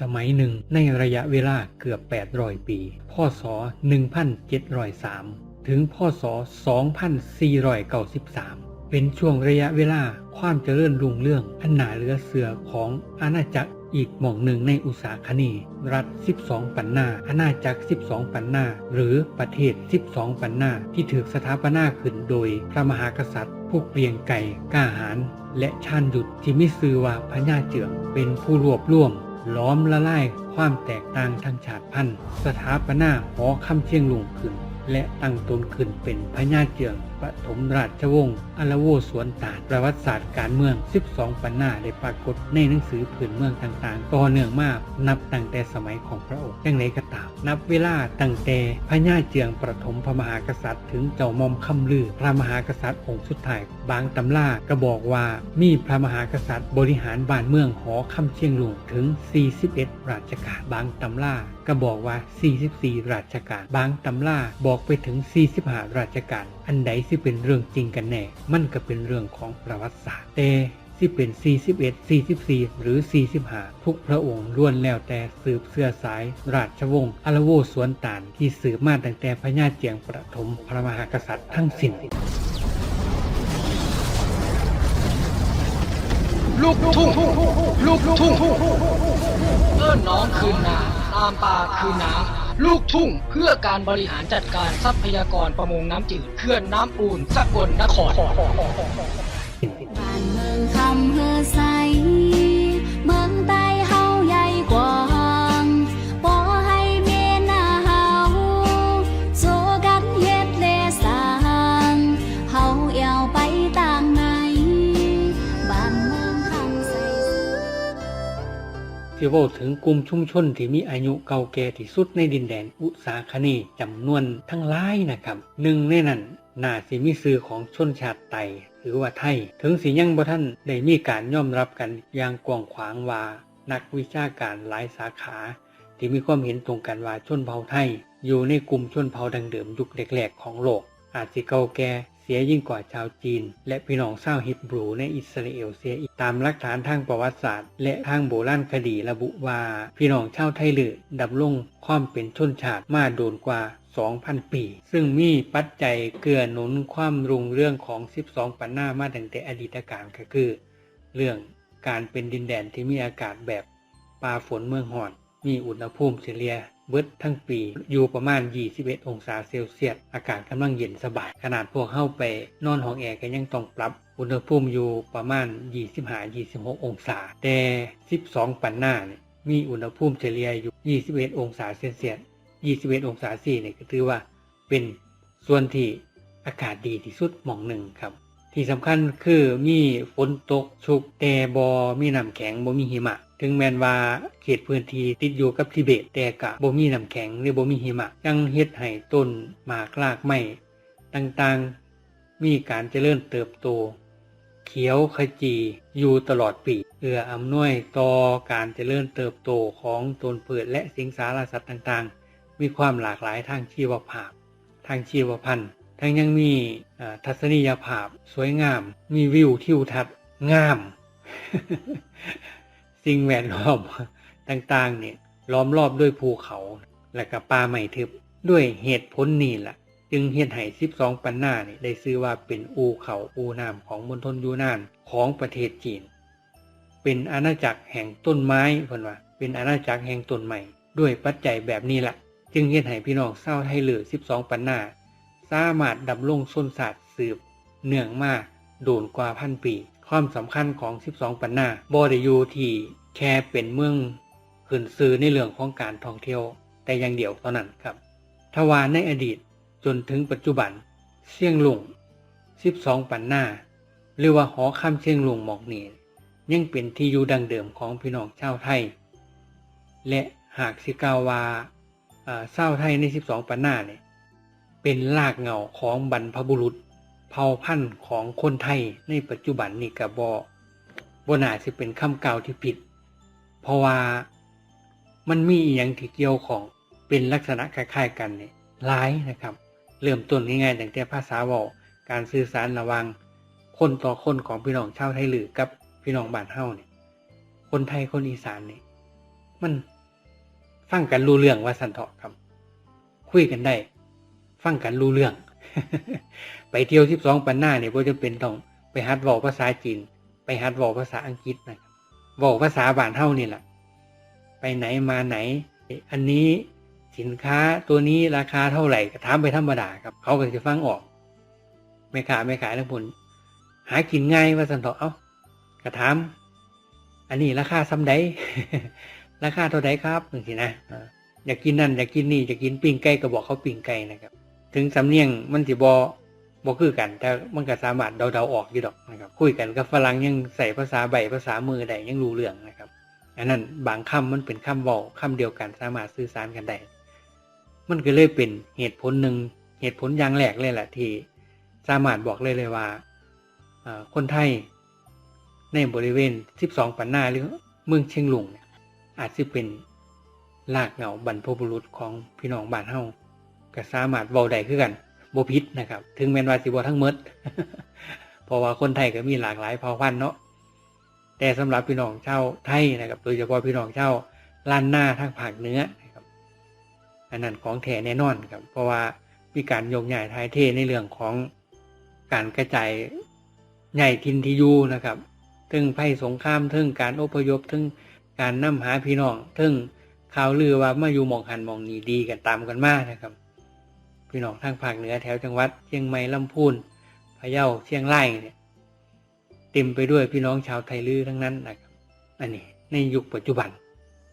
สมัยหนึ่งในระยะเวลาเกือบ 800 ปี พศ 1703 ถึงพศ 2493 เป็นช่วงระยะเวลาความเจริญรุ่งเรื่องอันหนาเหลือเสือของอาณาจักรอีกหม่องหนึ่งในอุตสาคณี รัฐ 12 ปันนา อาณาจักร 12 ปันนา หรือประเทศ 12 ปันนา ที่ถือสถาปนาขึ้นโดยพระมหากษัตริย์ ผู้เกรียงไก่กล้าหาญและชาญยุทธที่มิซือว่าพญาเจืองเป็นผู้รวบรวม ล้อมละลายความแตกต่างทางชาติพันธุ์ สถาปนาหอคำเชียงลุงขึ้น และตั้งตนขึ้นเป็นพญาเจือง ปฐมราชวงศ์อลาโวสวนตาดประวัติศาสตร์การเมือง 12 ปันหน้าได้ปรากฏในหนังสือผืนเมืองต่างๆ ต่อเนื่องมากนับตั้งแต่สมัยของพระองค์อย่างไรก็ตามนับเวลาตั้งแต่พญาเจืองประถมพระมหากษัตริย์ ถึงเจ้ามอมคำลือ พระมหากษัตริย์องค์สุดท้ายบางตำราก็บอกว่ามีพระมหากษัตริย์บริหารบ้านเมืองหอคำเชียงลุงถึง 41 ราชการบางตำราก็บอกว่า 44 ราชการ บางตำราบอกไปถึง 45 ราชการ อันใดสิเป็นเรื่องจริงกันแน่ มันก็เป็นเรื่องของประวัติศาสตร์แต่สิเป็น 41 44 หรือ 45 ทุกพระองค์ล้วนแล้วแต่สืบเสื้อสาย ราชวงศ์อลโวสวนตานที่สืบมาตั้งแต่พญาเจียงประถมพระมหากษัตริย์ทั้งสิ้นลูกทุ่งลูกทุ่งเอิ้นน้องคืนนาตามป่าคืนน้ำ ลูกทุ่งเพื่อการบริหารจัดการทรัพยากรประมงน้ำจืดเขื่อนน้ำอูนสกลนครบ้านเมืองคำเฮอซา ที่เว่าถึงกลุ่มชุมชนที่มีอายุเก่าแก่ที่สุดในดินแดนอุษาคเนจำนวนทั้งหลายนะครับหนึ่งในนั้นน่าสิมีซื้อของชนชาติไตหรือว่าไทย ถึงสิยังบ่ท่านได้มีการยอมรับกันอย่างกว้างขวางว่า นักวิชาการหลายสาขา ที่มีความเห็นตรงกันว่าชนเผ่าไทย อยู่ในกลุ่มชนเผ่าดังเดิมยุคแรกๆของโลก อาจสิเก่าแก่ สียยิ่งกว่าชาวจีน และพี่น้องชาวฮิบรูในอิสราเอลเสียอีกตามหลักฐานทางประวัติศาสตร์ และทางโบราณคดีระบุว่าพี่น้องชาวไทยลือดำรงความเป็นชนชาติมาโดนกว่า 2,000 ปี ซึ่งมีปัจจัยเกื้อหนุนความรุงเรื่องของ 12 ปันหน้ามาตั้งแต่อดีตการก็คือ เรื่องการเป็นดินแดนที่มีอากาศแบบป่าฝนเมืองหอน มีอุณหภูมิเฉลี่ยเบิดทั้งปีอยู่ประมาณ 21 องศาเซลเซียส อากาศกำลังเย็นสบาย ขนาดพวกเข้าไป นอนห้องแอร์ก็ยังต้องปรับ อุณหภูมิอยู่ประมาณ 25-26 องศา แต่ 12 ปันหน้าเนี่ยมีอุณหภูมิเฉลี่ยอยู่ 21 องศาเซลเซียส 21 องศาซีเนี่ยก็ถือว่าเป็นส่วนที่อากาศดีที่สุดหม่องหนึ่งครับ ที่สำคัญคือมีฝนตกชุกแต่บอมีน้ำแข็งบ่มีหิมะ ถึงแม้นว่าเขตพื้นที่ติดอยู่กับทิเบตแต่กะบ่มีน้ำแข็งหรือบ่มีหิมะยังเฮ็ดให้ต้นหมากรากไม้ต่างๆ มีการเจริญเติบโต เขียวขจีอยู่ตลอดปีเพื่ออำนวยต่อการเจริญเติบโตของต้นพืชและสิงสารสัตว์ต่างๆ มีความหลากหลายทางชีวภาพ ทางชีวพันธุ์ทั้งยังมีทัศนียภาพสวยงาม มีวิวทิวทัศน์งาม สิ่งแวดล้อมต่างๆเนี่ยล้อมรอบด้วยภูเขา และกับป่าไม้ทึบด้วยเหตุผลนี้ล่ะจึงเฮ็ดให้12 ปันหน้านี่ได้ชื่อว่าเป็นอูเขาอูน้ำของมณฑลยูนานของประเทศจีน เป็นอาณาจักรแห่งต้นไม้เพิ่นว่าเป็นอาณาจักรแห่งต้นไม้ด้วยปัจจัยแบบนี้ล่ะจึงเฮ็ดให้พี่น้องชาไทยเหลือ 12 ปันหน้า สามารถดำรงชนศาสตร์สืบ เนื่องมาโดนกว่าพันปี ความสำคัญของ 12 ปันหน้าบ่ได้อยู่ที่ แค่เป็นเมืองขึ้นซื้อในเรื่องของการท่องเที่ยว แต่อย่างเดียวเท่านั้นครับทว่าในอดีตจนถึงปัจจุบัน เชียงลุง12 ปันหน้า หรือว่าหอคำเชียงลุงหมอกนี่ยังเป็นที่อยู่ดังเดิมของพี่น้องชาวไทย และหากสิกาวาอ่าชาวไทยใน 12 ปันหน้าเนี่ยเป็นรากเหง้าของบรรพบุรุษ เผ่าพันธุ์ของคนไทยในปัจจุบันนี่กะบอบนาสิเป็นคำกล่าวที่ผิด เพราะว่ามันมีอีหยังที่เกี่ยวของเป็นลักษณะคล้ายๆกันเนี่ยหลายนะครับ เริ่มต้นง่ายๆตั้งแต่ภาษาเว้าการสื่อสารระว่างคนต่อคนของพี่น้องชาวไทยหรือกับพี่น้องบ้านเฮาเนี่ยคนไทยคนอีสานเนี่ยมันฟังกันรู้เรื่องว่าสันเถาะครับ คุยกันได้ ฟังกันรู้เรื่อง ไปเที่ยวสิบสองปันหน้าเนี่ยบ่จะเป็นต้องไปฮัดว้าภาษาจีน ไปฮัดว้าภาษาอังกฤษนะครับ เว้าภาษาบ้านเฮานี่แหละไปไหนมาไหน อันนี้สินค้าตัวนี้ราคาเท่าไหร่ก็ถามไปธรรมดาครับ เขาก็จะฟังออก ไม่ขายไม่ขายทั้งผลหากินง่ายว่าสันเถาะเอ้ากระถาม อันนี้ราคาซ้ำใดราคาเท่าใดครับนึงสินะอ่าอยากกินนั่นอยากกินนี่อยากกินปิ้งไก่ก็บอกเขาปิ้งไก่นะครับ ถึงสำเนียงมันสิบอ บอคือกัน แต่มันก็สามารถเดาๆออกอยู่ดอกนะครับคุยกันกับฝรั่งยังใส่ภาษาใบภาษามือได้ยังรู้เรื่องนะครับอันนั้นบางคำมันเป็นคำเว้าคำเดียวกันสามารถสื่อสารกันได้มันก็เลยเป็นเหตุผลหนึ่งเหตุผลอย่างแรกเลยแหละที่สามารถบอกเลยเลยว่าอ่าคนไทยในบริเวณ 12 ปันนาหรือเมืองเชียงลุงเนี่ยอาจจะเป็นลากเหงาบรรพบุรุษของพี่น้องบ้านเฮาก็สามารถเว้าได้คือกัน บ่ผิดนะครับ ถึงแม้นว่าสิบ่ทั้งหมดเพราะว่าคนไทยก็มีหลากหลายเผ่าพันธุ์เนาะแต่สำหรับพี่น้องชาวไทยนะครับ โดยเฉพาะพี่น้องชาวล้านนาทางภาคเหนือนะครับ อันนั้นของแท้แน่นอนครับ เพราะว่ามีการโยกย้ายทายเทในเรื่องของการกระจายใหญ่ทินทียูนะครับถึงภัยสงครามถึงการอพยพถึงการนำหาพี่น้องถึงข่าวลือว่ามาอยู่หมองหันมองนี้ดีกันตามกันมากนะครับ พี่น้องทางภาคเหนือแถวจังหวัดเชียงใหม่ลำพูนพะเยาเชียงรายเนี่ยเต็มไปด้วยพี่น้องชาวไทยลือทั้งนั้นนะครับอันนี้ในยุคปัจจุบัน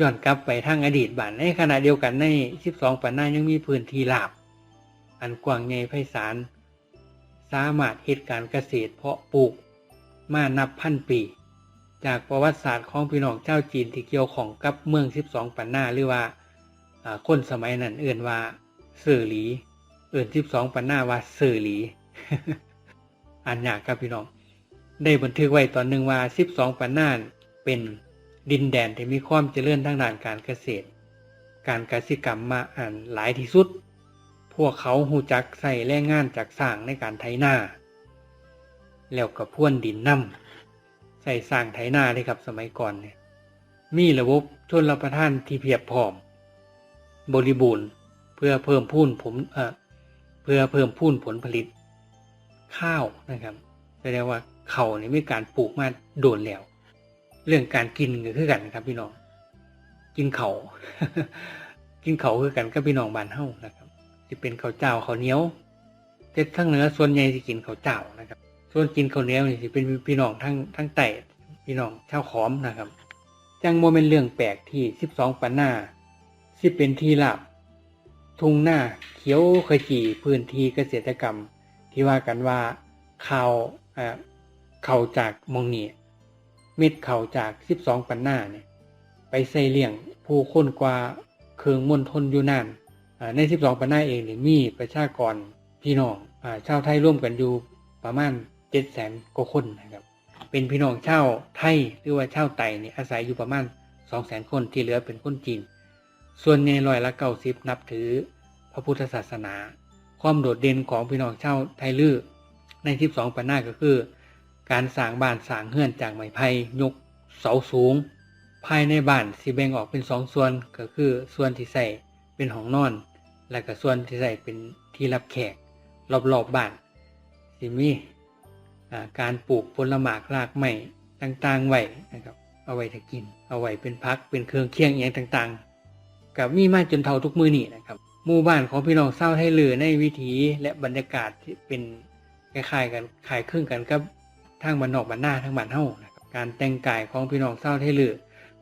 ย้อนกลับไปทางอดีตบ้านในขณะเดียวกันใน 12 ปันหน้ายังมีพื้นที่ลาบ อันกว้างใหญ่ไพศาลสามารถเหตุการเกษตรเพาะปลูกมานับพันปี จากประวัติศาสตร์ของพี่น้องเจ้าจีนที่เกี่ยวของกับเมือง 12 ปันหน้าหรือว่าอ่าคนสมัยนั้นเอื่นว่าเสือหลี เอื่น12ปันหน้าว่าเสือหลีอ่านยากครับพี่น้อง ได้บันทึกไว้ตอนหนึ่งว่า12ปันหน้าเป็นดินแดนที่มีความเจริญทางด้านการเกษตร การกสิกรรมมาอ่านหลายที่สุด พวกเขาหูจักใส่แรงงานจากสร้างในการไถนาแล้วกับพ่วนดินน้ำใส่สร้างไถนาเลยครับสมัยก่อนเนี่ยมีระบบชนรับประทานที่เพียบพร้อม บริบูรณ์เพื่อเพิ่มพูนผมเอ่อ เพื่อเพิ่มพูนผลผลิต ข้าวนะครับแสดงว่าเขาเนี่ยมีการปลูกมาโดนแล้ว เรื่องการกินก็คือกันครับ พี่น้อง กินเขากินเขาคือกันกับพี่น้องบ้านเฮานะครับที่เป็นข้าวเจ้าข้าวเหนียวแต่ทั้งเหนือส่วนใหญ่ที่กินข้าวเจ้านะครับ ส่วนกินข้าวเหนียวนี่สิเป็นพี่น้องทั้งทั้งใต้พี่น้องชาวขอมนะครับ จังโมเป็นเรื่องแปลกที่12ปันหน้าสิเป็นที่ลาบ ทุ่งหน้าเขียวขจีพื้นที่เกษตรกรรม ที่ว่ากันว่าข่าวเข่าจากมองนีเม็ดเข่าจาก 12 ปันหน้าเนี่ยไปใส่เลี้ยงผู้คนกว่าเคืองมณฑลอยู่นานอ่าใน 12 ปันหน้าเองเนี่ยมีประชากรพี่น้องอชาวไทยร่วมกันอยู่ประมาณ7แสนกว่าคนนะครับเป็นพี่น้องชาวไทยหรือว่าชาวไตเนี่ยอาศัยอยู่ประมาณ2แสนคนที่เหลือเป็นคนจีน ส่วนในร้อยละเก้าสิบนับถือ พระพุทธศาสนา ความโดดเด่นของพี่น้องชาวไทยลือใน12ปันหน้าก็คือ การสร้างบ้านสร้างเฮือนจากไม้ไผ่ยกเสาสูง ภายในบ้านสิแบ่งออกเป็นสองส่วนก็คือส่วนที่ใส่เป็นห้องนอน และก็ส่วนที่ใส่เป็นที่รับแขกรอบๆบบ้านสิมีการปลูกผลหมากรากไม้ต่างๆไว้นะครับเอาไว้ถ้ากิน เอาไว้เป็นพักเป็นเครื่องเคียงอย่างต่างๆ กับมีมาจนเท่าทุกมือนี่นะครับหมู่บ้านของพี่น้องเศร้าไทยลือในวิถีและบรรยากาศที่เป็นคล้ายๆกันคล้ายคลึงกันกับทางบ้านนอกบ้านหน้าทางบ้านเฮานะครับการแต่งกายของพี่น้องเศร้าไทยลือ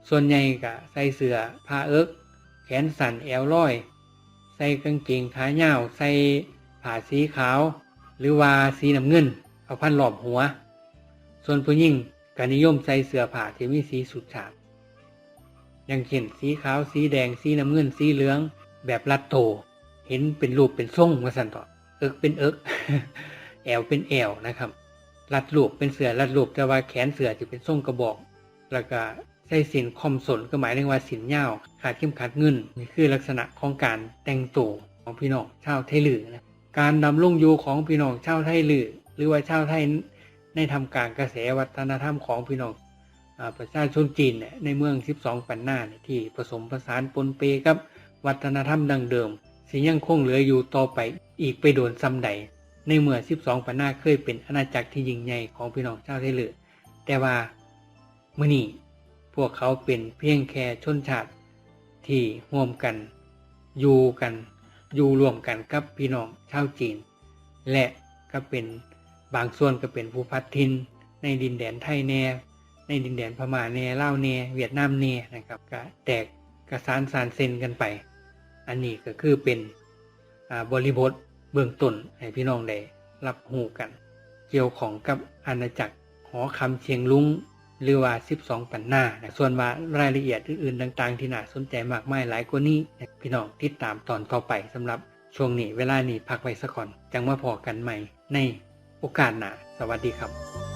ส่วนใหญ่ก็ใส่เสื้อผ้าเอิกแขนสั้นแอวลอย ใส่กางเกงขายาวใส่ผ้าสีขาว หรือว่าสีน้ำเงิน เอาพันหลอมหัว ส่วนผู้หญิงก็นิยมใส่เสื้อผ้าที่มีสีสุดฉาด อย่างเช่นสีขาวสีแดงสีน้ำเงินสีเหลือง แบบรัดโต เห็นเป็นรูปเป็นทรงมาสันต่อเอิกเป็นเอิกแอวเป็นแอวนะครับรัดรูปเป็นเสือรัดรูปแต่ว่าแขนเสือจะเป็นทรงกระบอก แล้วก็ใส่สินคอมสนก็หมายถึงว่าสินยาขาดเข้มขัดเงินนี่คือลักษณะของการแต่งตัวของพี่น้องชาวไทยลือนะการดำรงอยู่ของพี่น้องชาวไทยลือหรือว่าชาวไทยในทำการกระแสวัฒนธรรมของพี่น้อง ประชาชนจีนเนี่ยในเมือง 12 ปันนาเนี่ยที่ผสมผสานปนเปกับวัฒนธรรมดังเดิมสิยังคงเหลืออยู่ต่อไปอีกไปโดนซ้ำใด ในเมื่อ 12 ปันหน้าเคยเป็นอาณาจักรที่ยิ่งใหญ่ของพี่น้องชาวไทยเหลือแต่ว่ามื่อนี้พวกเขาเป็นเพียงแค่ชนชาติที่ร่วมกัน อยู่กัน อยู่รวมกันกับพี่น้องชาวจีน และก็เป็นบางส่วนก็เป็นผู้พัดทินในดินแดนไทยแน่ ในดินแดนพม่าแน่ลาวแน่เวียดนามแน่นะครับก็แตกกระสานสานเซนกันไป อันนี้ก็คือเป็นบริบทเบื้องต้นให้พี่น้องได้รับหูกัน เกี่ยวของกับอาณาจักรหอคำเชียงลุงหรือว่า 12 ปันนานะส่วนว่ารายละเอียดอื่นๆต่าง ๆ ที่น่าสนใจมากมายหลายกว่านี้ พี่น้องติดตามตอนต่อไปสำหรับช่วงนี้เวลานี้พักไว้สักก่อน จังมาพอกันใหม่ในโอกาสหน้าสวัสดีครับ